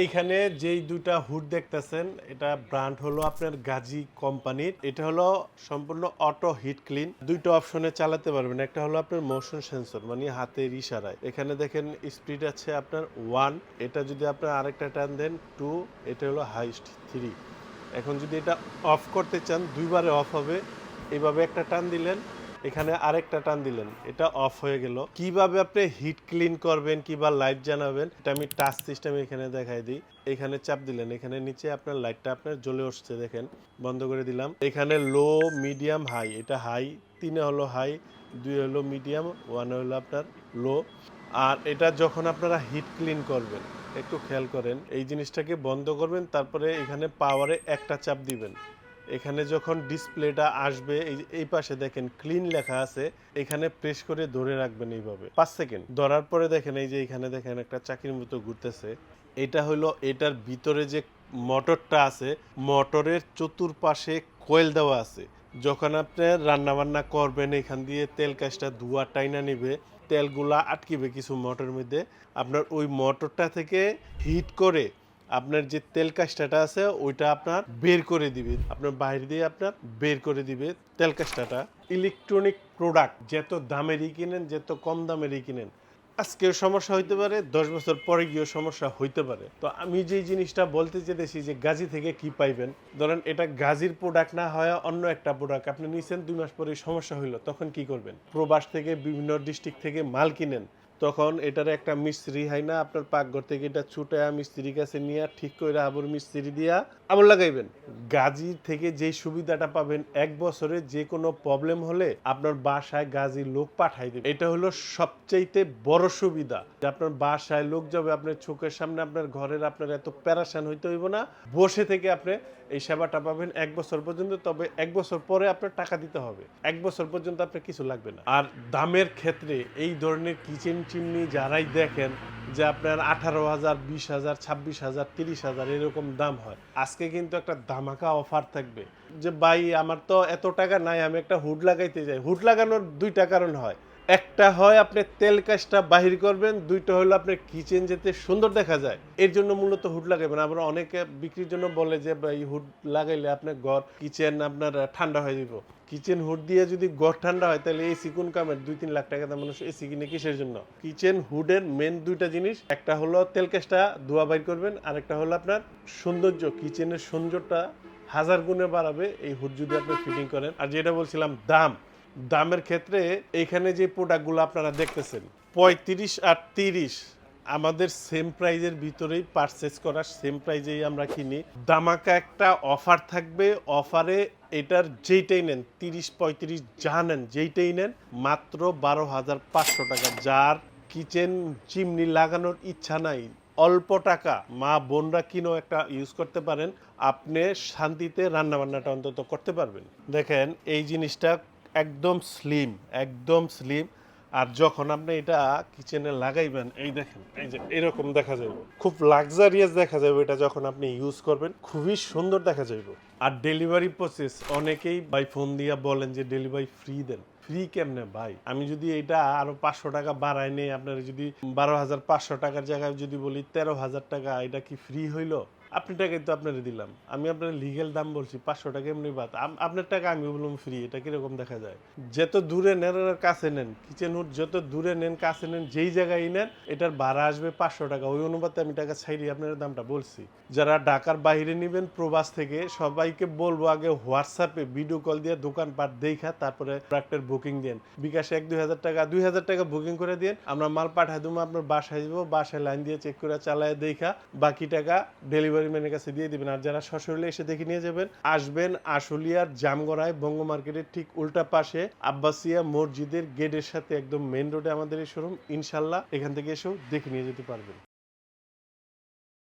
এইখানে যেই দুইটা হুড দেখতেছেন, এটা ব্র্যান্ড হলো আপনার গাজী কোম্পানির। এটা হলো সম্পূর্ণ অটো হিট ক্লিন। দুইটা অপশনে চালাতে পারবেন। একটা হলো আপনার মোশন সেন্সর মানে হাতের ইশারায়। এখানে দেখেন স্পিড আছে আপনার ওয়ান, এটা যদি আপনার আরেকটা টান দেন, টু, এটা হলো হাইস্ট থ্রি। এখন যদি এটা অফ করতে চান, দুইবারে অফ হবে। এইভাবে একটা টান দিলেন এখানে আরেকটা টান দিলেন। এটা অফ হয়ে গেল। কীভাবে আপনি হিট ক্লিন করবেন কিবা লাইট জানাবেন এটা আমি টাচ সিস্টেম এখানে দেখাই দিই। এখানে চাপ দিলেন। এখানে নিচে আপনার লাইটটা আপনার জ্বলে উঠছে, দেখেন। বন্ধ করে দিলাম। এখানে লো মিডিয়াম হাই এটা হাই তিনে হলো হাই দুই হলো মিডিয়াম ওয়ান হলো আপনার লো আর এটা যখন আপনারা হিট ক্লিন করবেন, একটু খেয়াল করেন, এই জিনিসটাকে বন্ধ করবেন, তারপরে এখানে পাওয়ারে একটা চাপ দিবেন। এখানে যখন ডিসপ্লেটা আসবে, এই পাশে দেখেন ক্লিন লেখা আছে, এখানে প্রেস করে ধরে রাখবেন এইভাবে। পাঁচ সেকেন্ড ধরার পরে দেখেন এই যে এখানে দেখেন একটা চাকির মতো ঘুরতেছে। এটা হলো এটার ভিতরে যে মোটরটা আছে মোটরের চতুর্পাশে কোয়েল দেওয়া আছে। যখন আপনি রান্না বান্না করবেন, এখান দিয়ে তেল কাজটা ধোয়া টাইনা নিবে, তেলগুলা আটকিবে কিছু মোটরের মধ্যে, আপনার ওই মোটরটা থেকে হিট করে আপনার যে তেল কাস্টাটা আছে, ওইটা আপনার বের করে দিবে। আপনার বাইরে দিয়ে আপনার বের করে দিবে তেল কাস্টাটা ইলেকট্রনিক প্রোডাক্ট, যত দামেরই কিনেন, যত কম দামেরই কিনেন, আজকেও সমস্যা হইতে পারে, দশ বছর পরে গিয়েও সমস্যা হইতে পারে। তো আমি যে জিনিসটা বলতে চেয়েছি যে গাজী থেকে কি পাইবেন, ধরেন এটা গাজীর প্রোডাক্ট না হয় অন্য একটা প্রোডাক্ট আপনি নিছেন, দুই মাস পরে সমস্যা হইল, তখন কি করবেন? প্রবাস থেকে বিভিন্ন ডিস্ট্রিক্ট থেকে মাল কিনেন তখন এটার একটা মিস্ত্রি হয় না, আপনার পাকঘর থেকে এটা ছুটায়া মিস্ত্রির কাছে নিয়ে ঠিক করে আবার মিস্ত্রি দিয়া আবার লাগাইবেন। গাজী থেকে যে সুবিধাটা পাবেন, এক বছরে যে কোনো প্রবলেম হলে আপনার বাসায় গাজী লোক পাঠাই দেবে। এটা হলো সবচাইতে বড় সুবিধা। যে আপনার বাসায় লোক যাবে, আপনার চোখের সামনে আপনার ঘরের আপনার এত প্যারাসান হইতে হইব না। বসে থেকে আপনি এই সেবাটা পাবেন এক বছর পর্যন্ত, তবে এক বছর পরে আপনার টাকা দিতে হবে। এক বছর পর্যন্ত আপনার কিছু লাগবে না। আর দামের ক্ষেত্রে এই ধরনের কিচেন চিমনি যারাই দেখেন যে আপনার আঠারো হাজার, বিশ হাজার, ছাব্বিশ হাজার, তিরিশ হাজার এরকম দাম হয়। আজকে কিন্তু একটা ধামাকা অফার থাকবে। যে ভাই, আমার তো এত টাকা নাই, আমি একটা হুড লাগাইতে যাই। হুড লাগানোর দুইটা কারণ হয়। একটা হয় আপনি তেল কাজটা বাহির করবেন, দুইটা হলো আপনার কিচেন যেতে সুন্দর দেখা যায়। এর জন্য মূলত হুড লাগাবেন আমরা অনেকে বিক্রির জন্য বলে যে এই হুড লাগাইলে আপনার ঘর কিচেন আপনার ঠান্ডা হয়ে যাব কিচেন হুড দিয়ে যদি ঘর ঠান্ডা হয়, তাহলে এসি কোন কামের? দুই তিন লাখ টাকা মানুষ এসি কিনে কিসের জন্য? কিচেন হুডের মেন দুইটা জিনিস, একটা হলো তেল কাজটা ধোয়া বাইর করবেন আর একটা হলো আপনার সৌন্দর্য। কিচেনের সৌন্দর্যটা হাজার গুণে বাড়াবে, এই হুড যদি আপনি ফিটিং করেন। আর যেটা বলছিলাম, দাম। দামের ক্ষেত্রে এইখানে যে প্রোডাক্টগুলো আপনারা দেখতেছেন, পঁয়ত্রিশ আর তিরিশ, আমাদের সেম প্রাইজের ভিতরেই পারচেস করা সেম প্রাইজেই আমরা কিনি। দামাকা একটা অফার থাকবে অফারে এটার যেইটাই নেন, তিরিশ, পঁয়ত্রিশ যা নেন, যেইটাই নেন, মাত্র বারো হাজার পাঁচশো টাকা। যার কিচেন চিমনি লাগানোর ইচ্ছা নাই, অল্প টাকা, মা বোনরা কিনো একটা ইউজ করতে পারেন, আপনি শান্তিতে রান্নাবান্নাটা অন্তত করতে পারবেন। দেখেন, এই জিনিসটা একদম স্লিম একদম স্লিম আর যখন আপনি এটা কিচেনে লাগাইবেন, এই দেখেন, এই যে এরকম দেখা যাবে খুব লাক্সারিয়াস দেখা যাবে এটা যখন আপনি ইউজ করবেন, খুবই সুন্দর দেখা যাবে আর ডেলিভারি প্রসেস অনেকেই বাই ফোন দিয়া বলেন যে ডেলিভারি ফ্রি দেন। ফ্রি কেমনে ভাই? আমি যদি এটা আরও পাঁচশো টাকা বাড়াই নেই, আপনার যদি বারো হাজার পাঁচশো টাকার জায়গায় যদি বলি, তেরো হাজার টাকা, এটা কি ফ্রি হইল? আপনি টাকাই তো আপনার দিলাম। আমি আপনার লিগেল দাম বলছি পাঁচশো টাকা এমনি বাদ আপনার টাকা আমি বললাম ফ্রি এটা কীরকম দেখা যায়? যত দূরে নেন কাছে নেন কিচেন হুড যত দূরে নেন, কাছে নেন, যেই জায়গায় নেন, এটার ভাড়া আসবে পাঁচশো টাকা। ওই অনুপাতে আমি টাকা ছাইড়ি আপনার দামটা বলছি। যারা ঢাকার বাইরে নেবেন, প্রবাস থেকে, সবাইকে বলব আগে হোয়াটসঅ্যাপে ভিডিও কল দিয়ে দোকানপাট দেখা, তারপরে প্রোডাক্টের বুকিং দেন। বিকাশে এক, দুই হাজার টাকা, দুই হাজার টাকা বুকিং করে দিন। আমরা মাল পাঠাই দেবো, আপনার বাসায় যাব, বাসায় লাইন দিয়ে চেক করে চালায় দেখা। বাকি টাকা ডেলিভারি ম্যানের কাছে দিয়ে দিবেন। আর যারা সশরীরে এসে দেখে নিয়ে যাবেন, আসবেন আশুলিয়ার জামগড়ায় বঙ্গ মার্কেটের ঠিক উল্টা পাশে আব্বাসিয়া মসজিদের গেটের সাথে একদম মেন রোডে আমাদের এই শোরুম ইনশাল্লাহ এখান থেকে এসেও দেখে নিয়ে যেতে পারবেন।